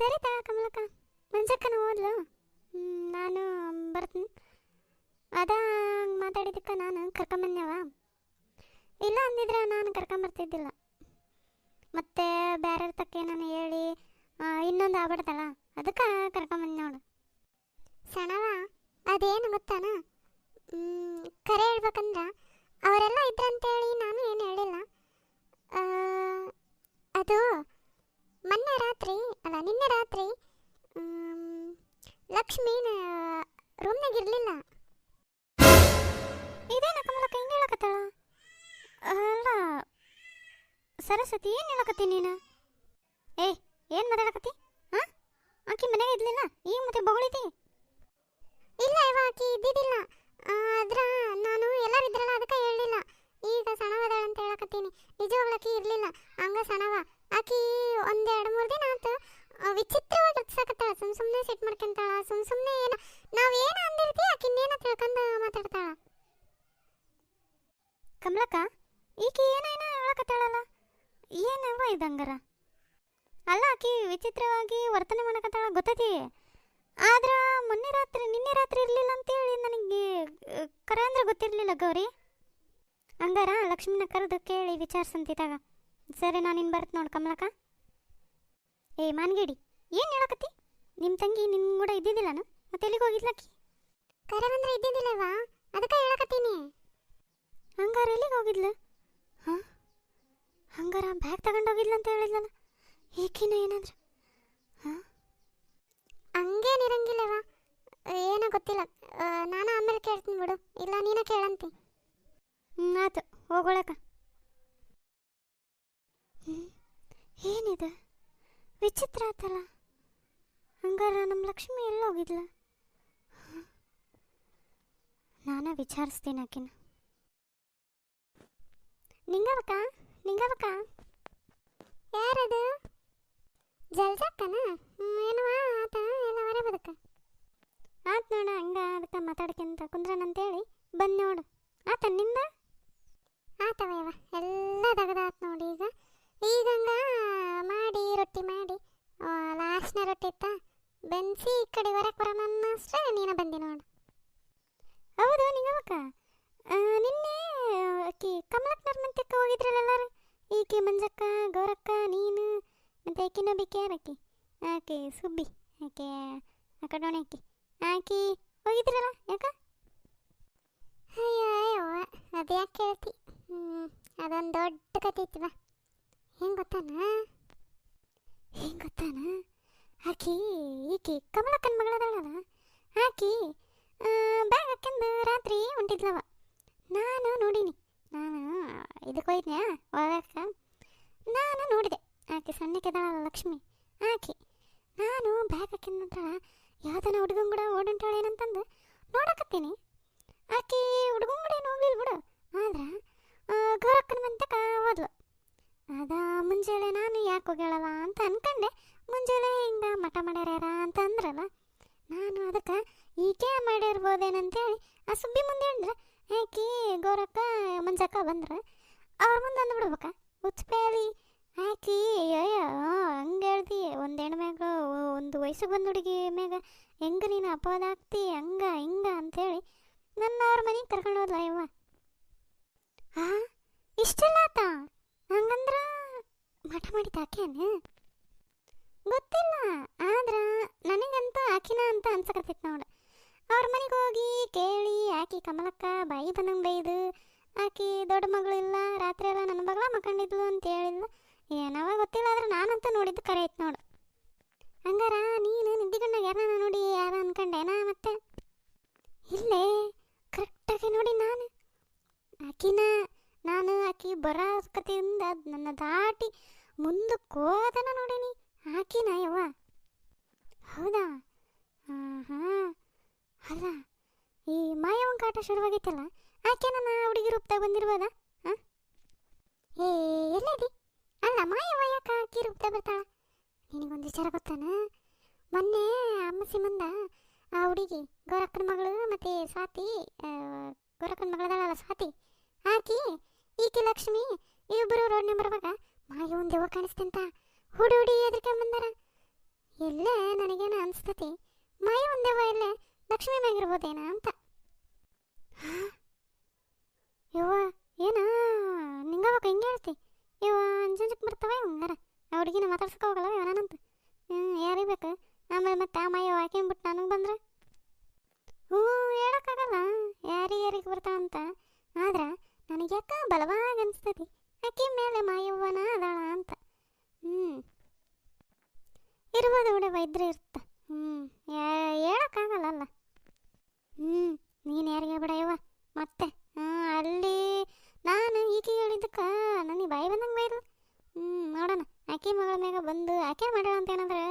ಸರಿ ತಗ ಕಮಲಕ್ಕ ಮಂಜಕ್ಕನ ಹ್ಮ್, ನಾನು ಬರ್ತೀನಿ. ಅದ ಮಾತಾಡಿದ್ದಕ್ಕೆ ನಾನು ಕರ್ಕೊಂಬಂದ್ಯವ ಇಲ್ಲ ಅಂದಿದ್ರೆ ನಾನು ಕರ್ಕೊಂಬರ್ತಿದ್ದಿಲ್ಲ. ಮತ್ತೆ ಬೇರೆ ತಕ್ಕೆ ನಾನು ಹೇಳಿ ಇನ್ನೊಂದು ಆಗ್ಬಿಡ್ತಲ್ಲ ಅದಕ್ಕೆ ಕರ್ಕೊಂಬಂದು ನೋಡು ಸಣವ ಅದೇನು ಗೊತ್ತಾನ? ಕರೆ ರೂಮ್ನಾಗ ಇರಲಿಲ್ಲ. ಇದೇನ ಕಮಲಕ್ಕ ಹಿಂಗೆ ಹೇಳಕತ್ತಾಳ? ಅಲ್ಲ ಸರಸ್ವತಿ ಏನು ಹೇಳಕತ್ತಿ ನೀನು? ಏ ಏನು ಮಾತಾಡಕತ್ತಿ? ಹಾಂ? ಆಕಿ ಮನೆಗೆ ಇದ್ಲಿಲ್ಲ? ಈಗ ಮತ್ತೆ ಬೊಗಳಿತಿ? ಇಲ್ಲ ಇವ ಆಕಿ ಇದ್ದಿದ್ದಿಲ್ಲ. ಆದ್ರ ನಾನು ಎಲ್ಲರೂ ಇದ್ರಲ್ಲ ಅದಕ್ಕೆ ಹೇಳಲಿಲ್ಲ. ಈಗ ಸಣವದಾಳ ಅಂತ ಹೇಳಕತ್ತೀನಿ. ನಿಜವಾಗ್ಲೂ ಆಕಿ ಇರಲಿಲ್ಲ. ಹಂಗ ಸಣವ ಆಕಿ ಒಂದ್ ಎರಡು ಮೂರು ದಿನ ಆತು. ಆ, ವಿಚಿತ್ರವಾಗಿ ಹತ್ಸಕತ್ತಾಳ. ಸುಮ್ ಸುಮ್ಮನೆ ಸೆಟ್ ಮಾಡ್ಕೊಂತಾಳ. ಸುಮ್ ಸುಮ್ಮನೆ ಏನು ನಾವ್ ಏನ ಅಂದಿರ್ತೀವಿ ಆಕಿನ್ನೇನ ತಿಳ್ಕೊಂಡು ಮಾತಾಡ್ತಾಳ. ಕಮಲಕ್ಕ, ಈಕಿ ಏನೇನ ಹೇಳಕತ್ತಾಳಲ್ಲ? ಏನವ ಇದಂಗಾರ ಅಲ್ಲ, ಆಕಿ ವಿಚಿತ್ರವಾಗಿ ವರ್ತನೆ ಮಾಡಕತ್ತಾಳ, ಗೊತ್ತೈತಿ? ಆದ್ರ ಮೊನ್ನೆ ರಾತ್ರಿ, ನಿನ್ನೆ ರಾತ್ರಿ ಇರಲಿಲ್ಲ ಅಂತೇಳಿ ನನಗೆ ಕರೆ ಅಂದ್ರೆ ಗೊತ್ತಿರಲಿಲ್ಲ ಗೌರಿ. ಹಂಗಾರ ಲಕ್ಷ್ಮಿನ ಕರೆದು ಕೇಳಿ ವಿಚಾರಿಸಂತಿದ್ದಾಗ. ಸರಿ ನಾನು ಇನ್ನು ಬರ್ತ್ ನೋಡು ಕಮಲಕ್ಕ. ಏ ಮಾನ್ಗೇಡಿ ಏನು ಹೇಳಕತ್ತಿ? ನಿಮ್ಮ ತಂಗಿ ನಿನ್ನ ಕೂಡ ಇದ್ದಿದ್ದಿಲ್ಲನು? ಮತ್ತೆ ಎಲ್ಲಿಗೆ ಹೋಗಿದ್ಲಕ್ಕಿ? ಕರೆ ಬಂದ್ರೆ ಇದ್ದಿದ್ದಿಲ್ಲವಾ? ಅದಕ್ಕೆ ಹೇಳಕತ್ತೀನಿ. ಹಂಗಾರ ಎಲ್ಲಿಗೆ ಹೋಗಿದ್ಲು? ಹಾಂ? ಹಂಗಾರ ಬ್ಯಾಗ್ ತಗೊಂಡು ಹೋಗಿದ್ಲು ಅಂತ ಹೇಳಿದ್ಲಲ್ಲ ಏಕಿನ ಏನಾದ್ರು? ಹಾಂ? ಹಂಗೇನಿರಂಗಿಲ್ಲವ ಏನೋ ಗೊತ್ತಿಲ್ಲ. ನಾನು ಆಮೇಲೆ ಕೇಳ್ತೀನಿ ಬಿಡು. ಇಲ್ಲ ನೀನೇ ಕೇಳಂತಿ. ಆತು. ಹೋಗೋಳಕ ಹ್ಞೂ ಏನಿದೆ? ವಿಚಿತ್ರ ಆತಲ್ಲ. ಹಂಗಾರ ನಮ್ಮ ಲಕ್ಷ್ಮಿ ಎಲ್ಲ ಹೋಗಿದ್ಲ ನಾನೇ ವಿಚಾರಿಸ್ತೀನಿ ಆಕಿನ. ನಿಂಗವಕ್ಕ ನಿಂಗವಕ್ಕ ಯಾರದು? ಜಲ್ಜಕ್ಕನ? ಏನವಾ ಆತ? ಎಲ್ಲ ಹೊರ ಬದಕ. ಆತ್ ನೋಡ, ಹಂಗ ಅದಕ್ಕೆ ಮಾತಾಡ್ಕೊಂತ ಕುಂದ್ರನಂತೇಳಿ ಬಂದ್ ನೋಡು. ಆತ ನಿಂದ? ಆತವ ಯವ ಎಲ್ಲ ತೆಗೆದಾತ್ ನೋಡಿ ಈಗ ಹಂಗ ಮಾಡಿ ರೊಟ್ಟಿ ಮಾಡಿ ಲಾಸ್ಟ್ನ ರೊಟ್ಟಿ ಬೆನ್ಸಿ ಈ ಕಡೆ ಹೊರಗೆ ಅಷ್ಟೇ ನೀನು ಬಂದಿ ನೋಡು. ಹೌದು ನಿಂಗವಕ್ಕ ನಿನ್ನೆ, ಆಕಿ ಕಮಲಕ್ನವ್ರ ಮಂತ್ಯಕ್ಕೆ ಹೋಗಿದ್ರಲ್ಲ ಎಲ್ಲರೂ? ಈಕಿ ಮಂಜಕ್ಕ, ಗೌರಕ್ಕ, ನೀನು, ಮತ್ತೆ ಆಕಿನೊಬ್ಬಿಕೆ ಯಾರಕ್ಕಿ? ಆಕೆ ಸುಬ್ಬಿ, ಆಕೆ ಆ ಕಡೋಣೆ ಆಕಿ. ಆಕಿ ಹೋಗಿದ್ರಲ್ಲ, ಯಾಕ? ಅಯ್ಯೋ ಅದು ಯಾಕೆ ಹೇಳ್ತಿ ಅದೊಂದು ದೊಡ್ಡ ಕತೆ ಇತ್ತು ಬಾ. ಹೆಂಗೆ ಗೊತ್ತಾನ? ಹೆಂಗೆ ಗೊತ್ತಾನ? ಆಕಿ, ಈಕಿ ಕಮಲಕ್ಕನ ಮಗಳದಾಳಲ್ಲ ಆಕಿ ಬ್ಯಾಗ್ ಹಾಕ್ಯಂದು ರಾತ್ರಿ ಹೊಂಟಿದ್ಲವ. ನಾನು ನೋಡೀನಿ. ನಾನು ಇದಕ್ಕೆ ಹೋಯ್ದ್ನ್ಯಾ ಹೋಗಕ್ಕೆ ನಾನು ನೋಡಿದೆ. ಆಕೆ ಸಣ್ಣಕ್ಕೆದಾಳಲ್ಲ ಲಕ್ಷ್ಮಿ. ಆಕೆ, ನಾನು ಬ್ಯಾಗ್ ಹಾಕಿನ ಯಾವ್ದನ ಹುಡುಗನ ಕೂಡ ಓಡಂಟಾಳೇನಂತಂದು ನೋಡಕತ್ತೀನಿ. ಆಕೆ ಹುಡುಗನ ಕೂಡ ಏನು ಹೋಗ್ಲಿಲ್ಲ ಬಿಡು. ಆದ್ರೆ ಗೋರಕ್ಕನ ಮಂತಕ ಹೋದ್ಲು ಅದ ಮುಂಜಾನೆ ನಾನು ಯಾಕೆ ಹೋಗ್ಯಾಳವ ಅಂತ ಅನ್ಕಂಡೆ. ಮುಂಜಾನೆ ಹಿಂಗ ಮಠ ಮಾಡ್ಯಾರ ಅಂತ ಅಂದ್ರಲ್ಲ ನಾನು ಅದಕ್ಕೆ ಈಕೆ ಮಾಡಿರ್ಬೋದೇನಂತೇಳಿ ಆ ಸುಬ್ಬಿ ಮುಂದೆ ಹೇಳಿದ್ರೆ ಆಕಿ ಗೋರಕ್ಕ ಮಂಜಕ್ಕ ಬಂದ್ರೆ, ಅವ್ರ ಮುಂದೆ ಅಂದ್ಬಿಡ್ಬೇಕ ಹುಚ್ಚಪೇಲಿ ಆಕಿ ಅಯ್ಯೋ ಹಂಗೆ ಹೇಳ್ತಿ ಒಂದು ಹೆಣ್ಣು ಮ್ಯಾಗ ಒಂದು ವಯಸ್ಸಿಗೆ ಬಂದ ಹುಡುಗಿ ಮ್ಯಾಗ, ಹೆಂಗೆ ನೀನು ಅಪವಾದ ಆಗ್ತಿ, ಹಂಗ, ಹಿಂಗ ಅಂತೇಳಿ ನನ್ನ ಅವ್ರ ಮನೆಗೆ ಕರ್ಕೊಂಡು ಹೋದ್ಲ ಇವ ಹಾಂ ಇಷ್ಟೆಲ್ಲ ಆತ? ಹಂಗಂದ್ರೆ ಮಠ ಮಾಡಿ ಆಕೆನ? ಗೊತ್ತಿಲ್ಲ. ಆದ್ರ ನನಗಂತ ಆಕಿನ ಅಂತ ಅನ್ಸಕತ್ತಿತ್ತು ನೋಡು. ಅವ್ರ ಮನೆಗೆ ಹೋಗಿ ಕೇಳಿ, ಆಕಿ ಕಮಲಕ್ಕ ಬಾಯಿ ಬಂದಂಗೆ ಬೈದು ಆಕಿ ದೊಡ್ಡ ಮಗಳು ಇಲ್ಲ, ರಾತ್ರಿ ಎಲ್ಲ ನನ್ನ ಮಗಳ ಮಕ್ಕಂಡಿದ್ಲು ಅಂತ ಹೇಳಿಲ್ಲ ಏನವ ಗೊತ್ತಿಲ್ಲ, ಆದ್ರೆ ನಾನಂತ ನೋಡಿದ್ದು ಕರೆ ಐತೆ ನೋಡು. ಹಂಗಾರ ನೀನು ನಿದ್ದಿಗಣ್ಣಾಗ ಯಾರನ್ನ ನೋಡಿ ಯಾರ ಅನ್ಕಂಡೇನಾ ಮತ್ತೆ? ಇಲ್ಲೇ ಕರೆಕ್ಟಾಗಿ ನೋಡಿ ನಾನು. ಆಕಿನ, ನಾನು ಆಕಿ ಬರೋ ನನ್ನ ದಾಟಿ ಮುಂದಕ್ಕೆ ಹೋದನ ನೋಡೀನಿ. ಆಕಿನ ಯವ್ವ? ಹೌದಾ? ಹಾಂ ಅಲ್ಲ, ಈ ಮಾಯವನ್ ಕಾಟ ಶುರುವಾಗೈತಲ್ಲ ಆಕೆ ನನ್ನ ಹುಡುಗಿ ರೂಪದಾಗ ಬಂದಿರ್ಬೋದಾ? ಹಾಂ ಏ ಎಲ್ಲದಿ ಅಲ್ಲ ಮಾಯವ ಯಾಕೆ ಆಕಿ ರೂಪದಾಗ ಬರ್ತಾಳ? ನಿನಗೊಂದು ವಿಚಾರ ಗೊತ್ತಾನ? ಮೊನ್ನೆ ಅಮ್ಮಸಿ ಮುಂದ ಆ ಹುಡುಗಿ, ಗೋರಕ್ಕನ ಮಗಳು ಮತ್ತೆ ಸ್ವಾತಿ ಗೋರಕ್ಕನ ಮಗಳದಾಳಲ್ಲ ಸ್ವಾತಿ, ಆಕಿ, ಈಕೆ ಲಕ್ಷ್ಮಿ ಇಬ್ಬರು ರೋಡ್ನ ಬರುವಾಗ ಮಾಯ ಒಂದು ದೆವ್ವ ಕಾಣಿಸ್ತಂತ. ಹುಡಿ ಹುಡಿ ಎದ್ರಿಕೊಂಡ್ ಬಂದಾರ? ಇಲ್ಲೇ ನನಗೇನು ಅನಿಸ್ತತಿ, ಮೈ ಒಂದೇ ಇಲ್ಲೇ, ಲಕ್ಷ್ಮಿ ಮ್ಯಾಗಿರ್ಬೋದೇನ ಅಂತ. ಯವ್ವ, ಏನ? ನಿಂಗವಾಗ ಹಿಂಗೆ ಹೇಳ್ತಿ? ಇವ ಅಂಜಂಜಕ್ಕೆ ಬರ್ತಾವ ಹಂಗಾರ. ಆ ಹುಡುಗಿನ ಮಾತಾಡ್ಸಕ್ಕೆ ಹೋಗಲ್ಲ ಇವನಂತ ಹ್ಞೂ ಯಾರಿಗೆ ಬೇಕು? ಆಮೇಲೆ ಮತ್ತೆ ಆ ಮೈ ಹಾಕಿಂಬಿಟ್ಟು ನನಗೆ ಬಂದ್ರೆ? ಹ್ಞೂ ಹೇಳೋಕ್ಕಾಗಲ್ಲ. ಯಾರಿಗೆ ಯಾರಿಗೆ ಬರ್ತಾವಂತ ಆದ್ರೆ ನನಗೆ ಯಾಕ ಬಲವಾಗಿ ಅನಿಸ್ತತಿ. ಆಕೆ ಮೇಲೆ ಮಾಯವ್ವನ ಅದಾಳ ಅಂತ. ಹ್ಞೂ ಇರ್ಬೋದು ಬಿಡ ವೈದ್ಯರು ಇರ್ತ. ಹ್ಞೂ ಹೇಳೋಕ್ಕಾಗಲ್ಲಲ್ಲ ಹ್ಞೂ ನೀನು ಯಾರಿಗೆ ಬಿಡ ಯವ್ವ? ಮತ್ತೆ? ಹಾಂ, ಅಲ್ಲಿ ನಾನು ಈಕೆ ಹೇಳಿದ್ದಕ್ಕೆ. ನನಗೆ ಬಾಯಿ ಬಂದಂಗೆ ಬೈದ್ಲು. ಹ್ಞೂ ನೋಡೋಣ. ಆಕೆ ಮಗಳ ಮ್ಯಾಗ ಬಂದು ಆಕೆ ಮಾಡ್ಯಾಳ ಅಂತ ಏನಂದ್ರೆ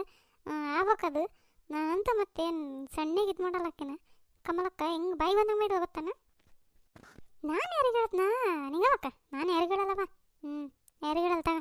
ಆಗ್ಬೇಕದು. ನಾ ಅಂತ ಮತ್ತೇನು ಸಣ್ಣಗೆ ಇದು ಮಾಡಲ್ಲ ಆಕೆನ? ಕಮಲಕ್ಕ, ಹೆಂಗೆ ಬಾಯಿ ಬಂದಂಗೆ ಬೈದ್ಲು ಗೊತ್ತಾನ? ನಾನು ಯಾರಿಗೆ ಹೇಳ್ತನಾ ನಿಂಗವಕ್ಕ ನಾನು ಯಾರಿಗೆ ಹೇಳಲ್ಲವ ಹ್ಞೂ ಯಾರಿಗೆ ಹೇಳಲ್ಲ ತಗ.